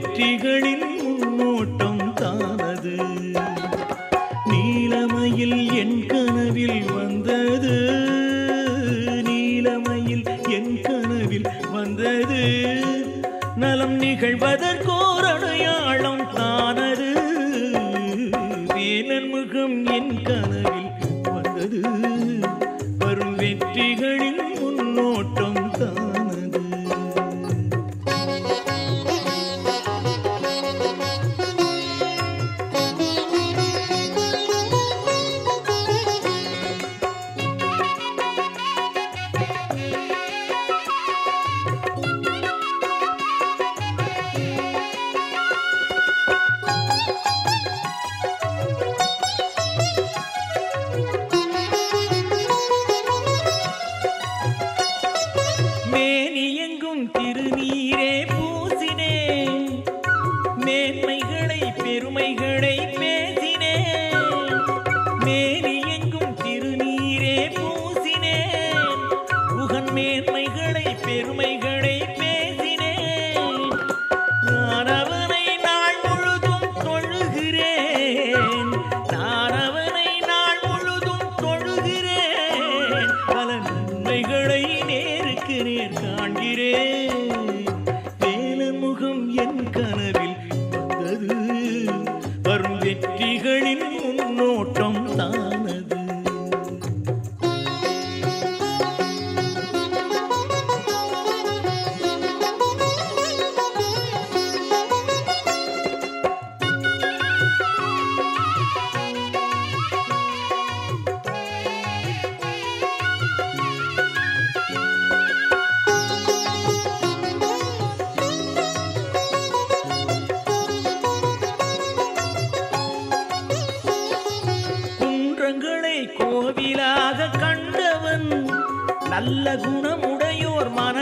வெற்றிகளின் முன்னோட்டம் தானது. நீலமையில் என் கனவில் வந்தது. நீலமையில் என் கனவில் வந்தது. நலம் நிகழ்வதற்கோர் அடையாளம் தானது. வேலன் முகம் என் கனவில் வந்தது. மேலமுகம் என் கனவு.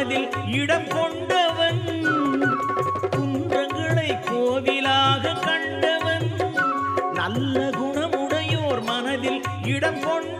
மனதில் இடம் கொண்டவன் குன்றங்களை கோவிலாக கண்டவன் நல்ல குணமுடையோர் மனதில் இடம் கொண்ட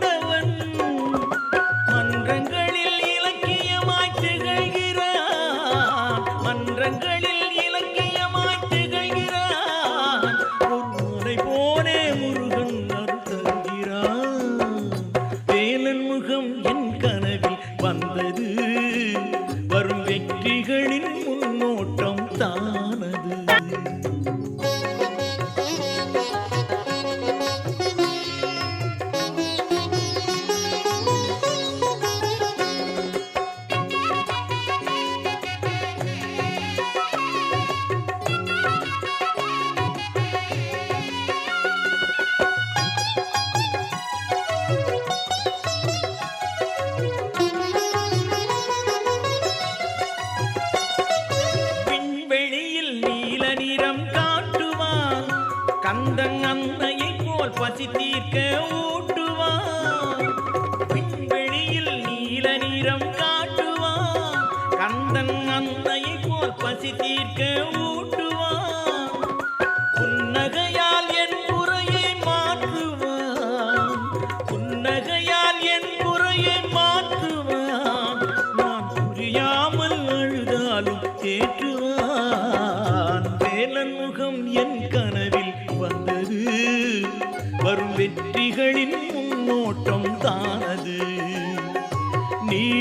கந்தன் அன்னையை போல் பசி தீர்க்க ஊட்டு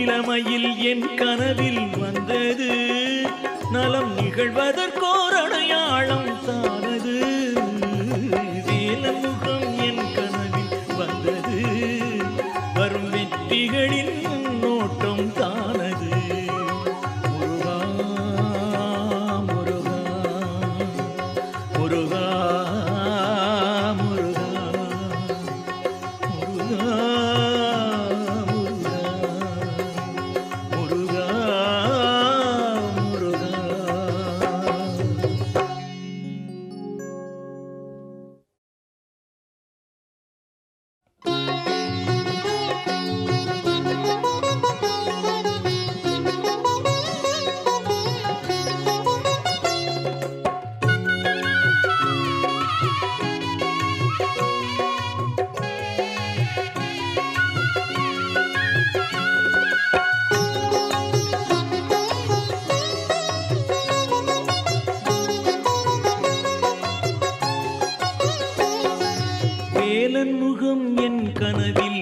இளமையில் என் கனவில் வந்தது. நலம் நிகழ்வதற்கோர் அடையாளம் தானது என் கனவில்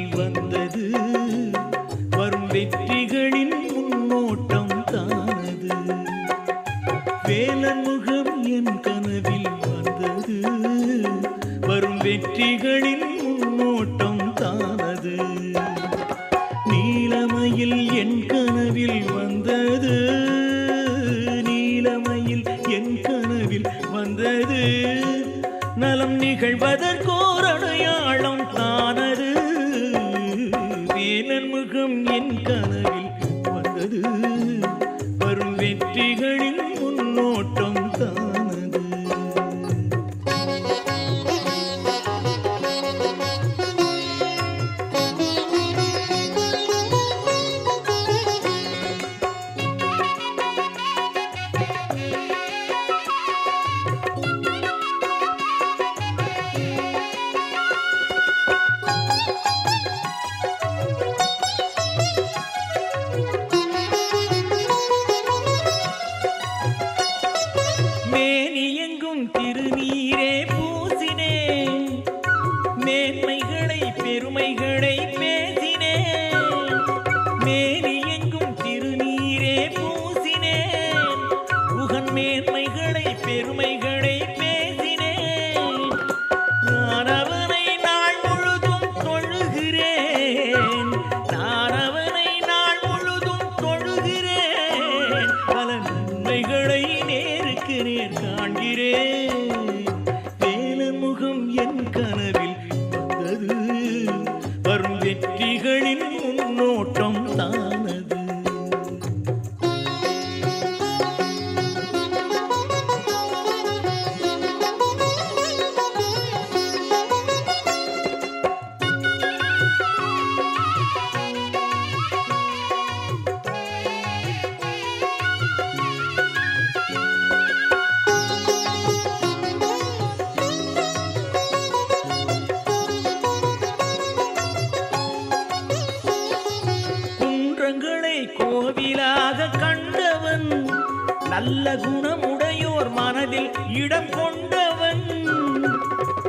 நல்ல குணமுடையோர் மனதில் இடம் கொண்டவன்.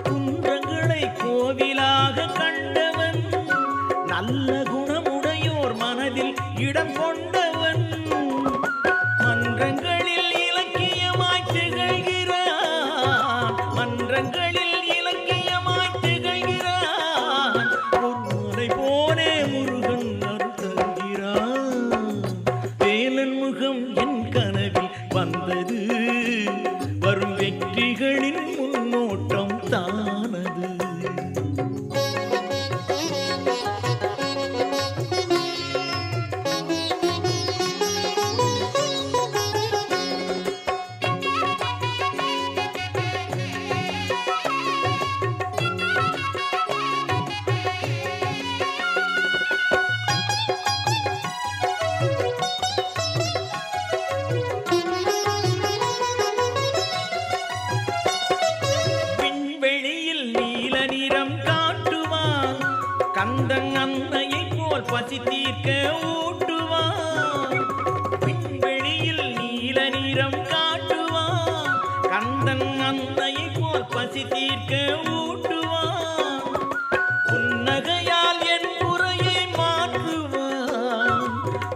குன்றங்களை கோவிலாக கண்டவன். நல்ல குணமுடையோர் மனதில் இடம் கொண்டவன் பசி தீர்க்க ஊட்டுவான். விண்வெளியில் நீல நிறம் காட்டுவான். கந்தன் அன்னையை போல் பசி தீர்க்க ஊட்டுவான். புன்னகையால் என் குறையை மாற்றுவான்.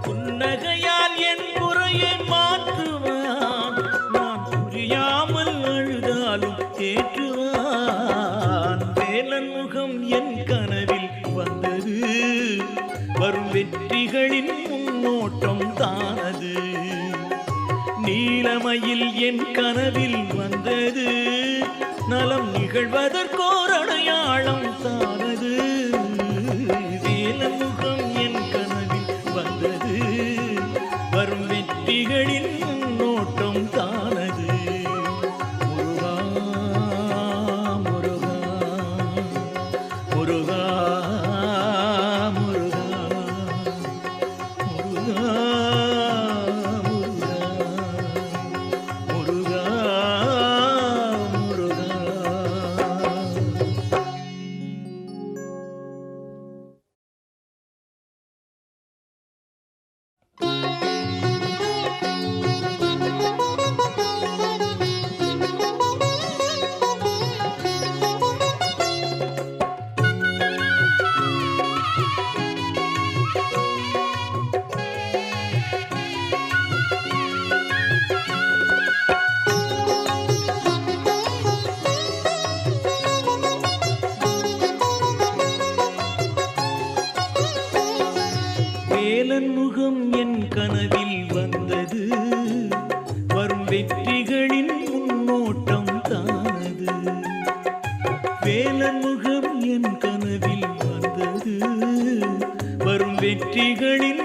புன்னகையால் என் குறையை மாற்றுவான். நான் புரியாமல் அழுதாலும் ஏற்றுவான் வேலன் முகம் என் கனவில் வரும் வெற்றிகளின் முன்னோட்டம் தானது. நீலமையில் என் கனவில் வந்தது. நலம் நிகழ்வதற்கோர் அடையாளம் தானது. வேலன் என் கனவில் வந்தது. வரும் வெற்றிகளின் வேலன் முகம் என் கனவில் வந்தது. வரும் வெற்றிகளின்